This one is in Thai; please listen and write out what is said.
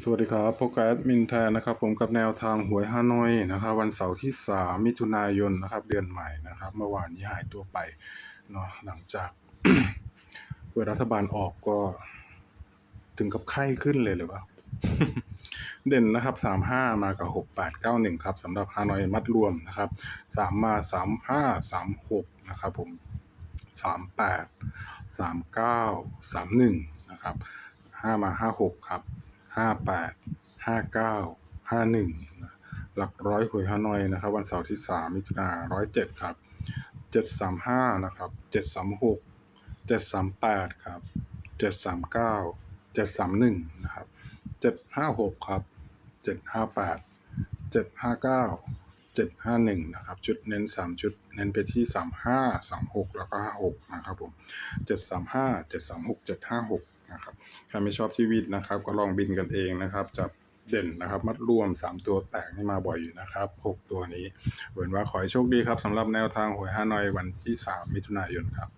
สวัสดีครับพบกับแอดมินแทนนะครับ ผมกับแนวทางหวยฮานอยนะครับ วันเสาร์ที่ 3 มิถุนายนนะครับ เดือนใหม่นะครับ เมื่อวานนี้หายตัวไปเนาะหลังจากหวยรัฐบาลออกก็ ถึงกับไข้ขึ้นเลยหรือเปล่าเด่นนะครับสามห้ามากับหกแปดเก้าหนึ่งครับสำหรับฮานอยมัดรวมนะครับสามมาสามห้าสามหกนะครับผมสามแปดสามเก้าสามหนึ่งนะครับห้ามาห้าหกครับ ห้าแปดห้าเก้าห้าหนึ่งหลักร้อยหวยฮานอยนะครับ วันเสาร์ที่สามมิถุนาร้อยเจ็ดครับเจ็ดสามห้านะครับเจ็ดสามหกเจ็ดสามแปดครับเจ็ดสามเก้าเจ็ดสามหนึ่งนะครับเจ็ดห้าหกครับเจ็ดห้าแปดเจ็ดห้าเก้าเจ็ดห้าหนึ่งนะครับชุดเน้นสามชุดเน้นไปที่สามห้าสามหกแล้วก็ห้าหกนะครับผมเจ็ดสามห้าเจ็ดสามหกเจ็ดห้าหก นะครับใครไม่ชอบชีวิตนะครับ ก็ลองบินกันเองนะครับจับเด่นนะครับ มัดรวม 3 ตัวแตกนี่มาบ่อยอยู่นะครับ 6 ตัวนี้เห็นว่าขอให้โชคดีครับสำหรับแนวทางหวยฮานอยวันที่ 3 มิถุนายนครับ